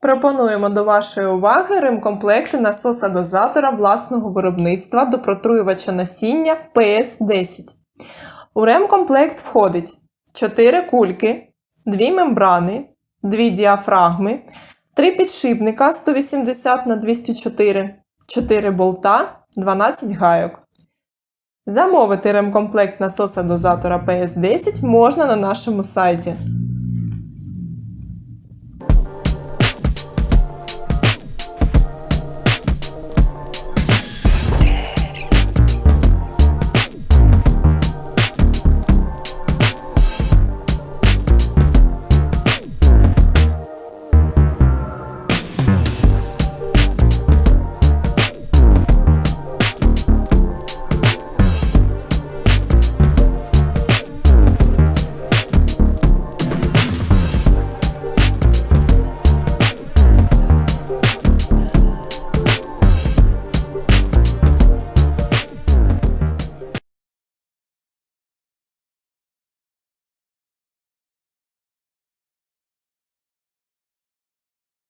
Пропонуємо до вашої уваги ремкомплекти насоса-дозатора власного виробництва до протруювача насіння PS10. У ремкомплект входить 4 кульки, 2 мембрани, 2 діафрагми, 3 підшипника 180 на 204, 4 болта, 12 гайок. Замовити ремкомплект насоса-дозатора PS10 можна на нашому сайті